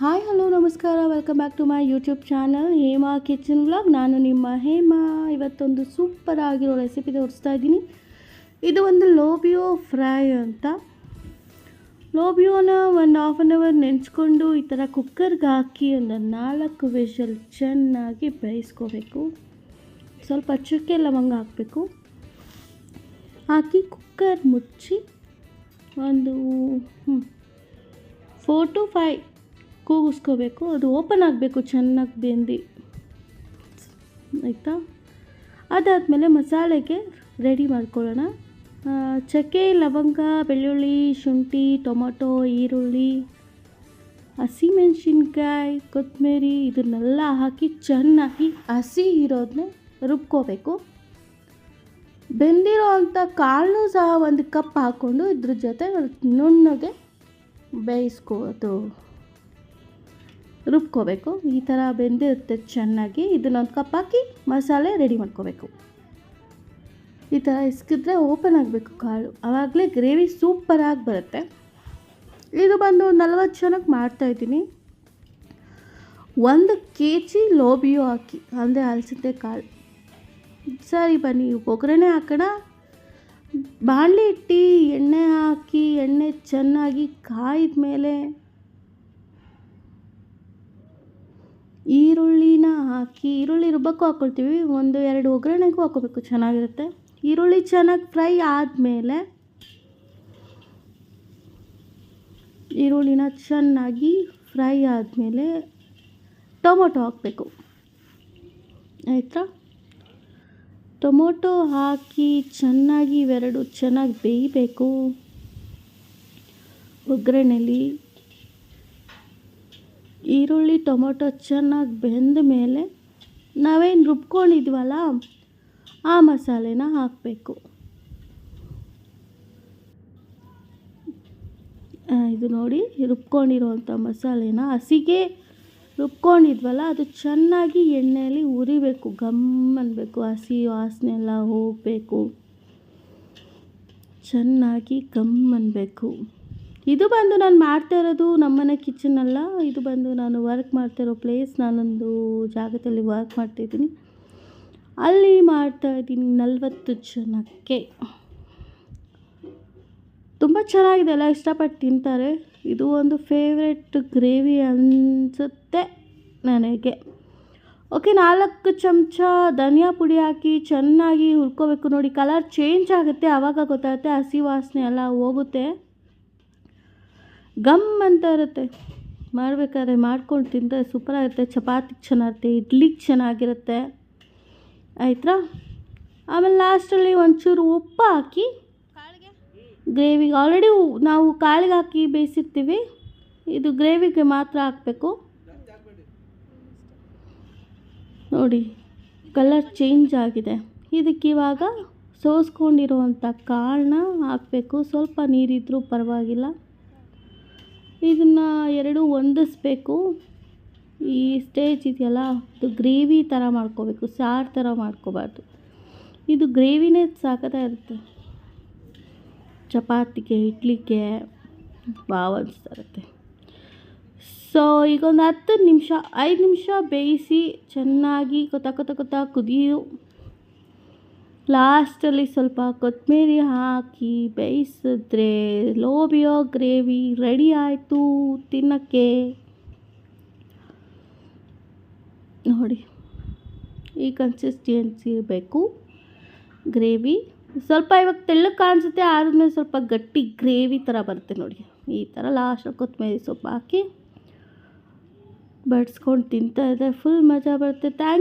Hi hello ನಮಸ್ಕಾರ. Welcome back to my YouTube channel Hema kitchen vlog ನಾನು ನಿಮ್ಮ ಹೇಮಾ. ಇವತ್ತೊಂದು ಸೂಪರ್ ಆಗಿರೋ ರೆಸಿಪಿ ತೋರಿಸ್ತಾ ಇದ್ದೀನಿ. ಇದು ಒಂದು ಲೋಬಿಯೋ ಫ್ರೈ ಅಂತ. ಲೋಬಿಯೋನ ಒಂದು ಹಾಫ್ ಆನ್ ಅವರ್ ನೆನೆಸ್ಕೊಂಡು ಈ ಥರ ಕುಕ್ಕರ್ಗೆ ಹಾಕಿ ಒಂದು ನಾಲ್ಕು ವಿಷಲ್ ಚೆನ್ನಾಗಿ ಬೇಯಿಸ್ಕೋಬೇಕು. ಸ್ವಲ್ಪ ಚುಕ್ಕೆ ಲವಂಗ ಹಾಕಬೇಕು. ಹಾಕಿ ಕುಕ್ಕರ್ ಮುಚ್ಚಿ ಒಂದು ಫೋರ್ ಟು ಫೈ ಕೂಗಿಸ್ಕೋಬೇಕು, ಅದು ಓಪನ್ ಆಗಬೇಕು ಚೆನ್ನಾಗಿ ಬೆಂದು. ಆಯಿತಾ? ಅದಾದಮೇಲೆ ಮಸಾಲೆಗೆ ರೆಡಿ ಮಾಡ್ಕೊಳ್ಳೋಣ. ಚಕ್ಕೆ, ಲವಂಗ, ಬೆಳ್ಳುಳ್ಳಿ, ಶುಂಠಿ, ಟೊಮೊಟೊ, ಈರುಳ್ಳಿ, ಹಸಿಮೆಣ್ಸಿನ್ಕಾಯಿ, ಕೊತ್ತಂಬರಿ, ಇದನ್ನೆಲ್ಲ ಹಾಕಿ ಚೆನ್ನಾಗಿ ಹಸಿ ಇರೋದನ್ನ ರುಬ್ಕೋಬೇಕು. ಬೆಂದಿರೋ ಅಂಥ ಕಾಳು ಸಹ ಒಂದು ಕಪ್ ಹಾಕ್ಕೊಂಡು ಇದ್ರ ಜೊತೆ ನುಣ್ಣಗೆ ಬೇಯಿಸ್ಕೋದು ರುಬ್ಕೋಬೇಕು. ಈ ಥರ ಬೆಂದಿರುತ್ತೆ ಚೆನ್ನಾಗಿ. ಇದನ್ನೊಂದು ಕಪ್ ಹಾಕಿ ಮಸಾಲೆ ರೆಡಿ ಮಾಡ್ಕೋಬೇಕು. ಈ ಥರ ಇಸ್ಕಿದ್ರೆ ಓಪನ್ ಆಗಬೇಕು ಕಾಳು. ಆವಾಗಲೇ ಗ್ರೇವಿ ಸೂಪರಾಗಿ ಬರುತ್ತೆ. ಇದು ಬಂದು ನಲ್ವತ್ತು ಜನಕ್ಕೆ ಮಾಡ್ತಾಯಿದ್ದೀನಿ ಒಂದು ಕೆ ಜಿ ಲೋಬಿಯೋ ಹಾಕಿ, ಅಂದರೆ ಅಲಸಂದೆ ಕಾಳು. ಸರಿ ಬನ್ನಿ, ಒಗ್ಗರಣೆ ಹಾಕೋಣ. ಬಾಣಲಿ ಇಟ್ಟು ಎಣ್ಣೆ ಹಾಕಿ, ಎಣ್ಣೆ ಚೆನ್ನಾಗಿ ಕಾಯಿದ ಮೇಲೆ ಈರುಳ್ಳಿನ ಹಾಕಿ, ಈರುಳ್ಳಿ ರುಬ್ಬಕ್ಕೂ ಹಾಕ್ಕೊಳ್ತೀವಿ ಒಂದು ಎರಡು ಒಗ್ಗರಣೆಗೂ ಹಾಕ್ಕೋಬೇಕು ಚೆನ್ನಾಗಿರುತ್ತೆ. ಈರುಳ್ಳಿ ಚೆನ್ನಾಗಿ ಫ್ರೈ ಆದಮೇಲೆ ಈರುಳ್ಳಿನ ಚೆನ್ನಾಗಿ ಫ್ರೈ ಆದಮೇಲೆ ಟೊಮೊಟೊ ಹಾಕಬೇಕು. ಆಯಿತಾ? ಟೊಮೊಟೊ ಹಾಕಿ ಚೆನ್ನಾಗಿ ಇವೆರಡು ಚೆನ್ನಾಗಿ ಬೇಯಬೇಕು. ಒಗ್ಗರಣೆಲಿ ಈರುಳ್ಳಿ, ಟೊಮೊಟೊ ಚೆನ್ನಾಗಿ ಬೆಂದ ಮೇಲೆ ನಾವೇನು ರುಬ್ಕೊಂಡಿದ್ವಲ್ಲ ಆ ಮಸಾಲೆನ ಹಾಕಬೇಕು. ಇದು ನೋಡಿ ರುಬ್ಕೊಂಡಿರೋವಂಥ ಮಸಾಲೆನ. ಹಸಿಗೆ ರುಬ್ಕೊಂಡಿದ್ವಲ್ಲ, ಅದು ಚೆನ್ನಾಗಿ ಎಣ್ಣೆಯಲ್ಲಿ ಉರಿಬೇಕು ಗಮ್ ಅನ್ನಬೇಕು ಹಸಿ ವಾಸನೆ ಎಲ್ಲ ಹೋಗಬೇಕು. ಚೆನ್ನಾಗಿ ಗಮ್ ಅನ್ನಬೇಕು ಇದು ಬಂದು ನಾನು ಮಾಡ್ತಾ ಇರೋದು ನಮ್ಮನೆ ಕಿಚನ್ ಅಲ್ಲ. ಇದು ಬಂದು ನಾನು ವರ್ಕ್ ಮಾಡ್ತಾ ಇರೋ ಪ್ಲೇಸ್ ನಾನೊಂದು ಜಾಗದಲ್ಲಿ ವರ್ಕ್ ಮಾಡ್ತಾಯಿದ್ದೀನಿ ಅಲ್ಲಿ ಮಾಡ್ತಾ ಇದ್ದೀನಿ ನಲವತ್ತು ಜನಕ್ಕೆ. ತುಂಬ ಚೆನ್ನಾಗಿದೆ ಎಲ್ಲ ಇಷ್ಟಪಟ್ಟು ತಿಂತಾರೆ. ಇದು ಒಂದು ಫೇವ್ರೆಟ್ ಗ್ರೇವಿ ಅನಿಸುತ್ತೆ ನನಗೆ. ಓಕೆ ನಾಲ್ಕು ಚಮಚ ಧನಿಯಾ ಪುಡಿ ಹಾಕಿ ಚೆನ್ನಾಗಿ ಹುರ್ಕೋಬೇಕು ನೋಡಿ. ಕಲರ್ ಚೇಂಜ್ ಆಗುತ್ತೆ ಆವಾಗ ಗೊತ್ತಾಗುತ್ತೆ, ಹಸಿ ವಾಸನೆ ಎಲ್ಲ ಹೋಗುತ್ತೆ. ಗಮ್ ಅಂತ ಇರುತ್ತೆ. ಮಾಡಬೇಕಾದ್ರೆ ಮಾಡ್ಕೊಂಡು ತಿಂದರೆ ಸೂಪರಾಗಿರುತ್ತೆ ಚಪಾತಿಗೆ ಚೆನ್ನಾಗಿರುತ್ತೆ ಇಡ್ಲಿಗೆ ಚೆನ್ನಾಗಿರುತ್ತೆ. ಆಯ್ತಾ ಆಮೇಲೆ ಲಾಸ್ಟಲ್ಲಿ ಒಂಚೂರು ಉಪ್ಪು ಹಾಕಿ ಗ್ರೇವಿಗೆ ಆಲ್ರೆಡಿ ನಾವು ಕಾಳಿಗೆ ಹಾಕಿ ಬೇಯಿಸಿರ್ತೀವಿ. ಇದು ಗ್ರೇವಿಗೆ ಮಾತ್ರ ಹಾಕಬೇಕು. ನೋಡಿ ಕಲರ್ ಚೇಂಜ್ ಆಗಿದೆ. ಇದಕ್ಕೆ ಇವಾಗ ಸೋಸ್ಕೊಂಡಿರುವಂಥ ಕಾಳನ್ನ ಹಾಕಬೇಕು. ಸ್ವಲ್ಪ ನೀರಿದ್ದರೂ ಪರವಾಗಿಲ್ಲ. ಇದನ್ನು ಎರಡು ಹೊಂದಿಸ್ಬೇಕು. ಈ ಸ್ಟೇಜ್ ಇದೆಯಲ್ಲ ಇದು ಗ್ರೇವಿ ಥರ ಮಾಡ್ಕೋಬೇಕು, ಸಾರು ಥರ ಮಾಡ್ಕೋಬಾರ್ದು. ಇದು ಗ್ರೇವಿನೇ ಸಾಕತಾ ಇರುತ್ತೆ. ಚಪಾತಿಗೆ, ಇಡ್ಲಿಗೆ ವಾವ್ ಅನಿಸ್ತಾ ಇರುತ್ತೆ ಸೊ ಈಗ ಒಂದು ಹತ್ತು ನಿಮಿಷ, ಐದು ನಿಮಿಷ ಬೇಯಿಸಿ ಚೆನ್ನಾಗಿ ಕೊತ್ತ ಕೊತ್ತ ಕೊತ್ತ ಕುದಿಯು. ಲಾಸ್ಟಲ್ಲಿ ಸ್ವಲ್ಪ ಕೊತ್ತಂಬರಿ ಹಾಕಿ ಬೇಯಿಸಿದ್ರೆ ಲೋಬಿಯೋ ಗ್ರೇವಿ ರೆಡಿ ಆಯಿತು ತಿನ್ನೋಕ್ಕೆ. ನೋಡಿ, ಈ ಕನ್ಸಿಸ್ಟೆನ್ಸಿ ಇರಬೇಕು. ಗ್ರೇವಿ ಸ್ವಲ್ಪ ಇವಾಗ ತೆಳ್ಳಗೆ ಕಾಣಿಸುತ್ತೆ ಆದ್ಮೇಲೆ ಸ್ವಲ್ಪ ಗಟ್ಟಿ ಗ್ರೇವಿ ಥರ ಬರುತ್ತೆ ನೋಡಿ. ಈ ಥರ ಲಾಸ್ಟ್ ಕೊತ್ತಂಬರಿ ಸೊಪ್ಪು ಹಾಕಿ ಬಡ್ಸ್ಕೊಂಡು ತಿಂತಾ ಇದ್ದರೆ ಫುಲ್ ಮಜಾ ಬರುತ್ತೆ. ಥ್ಯಾಂಕ್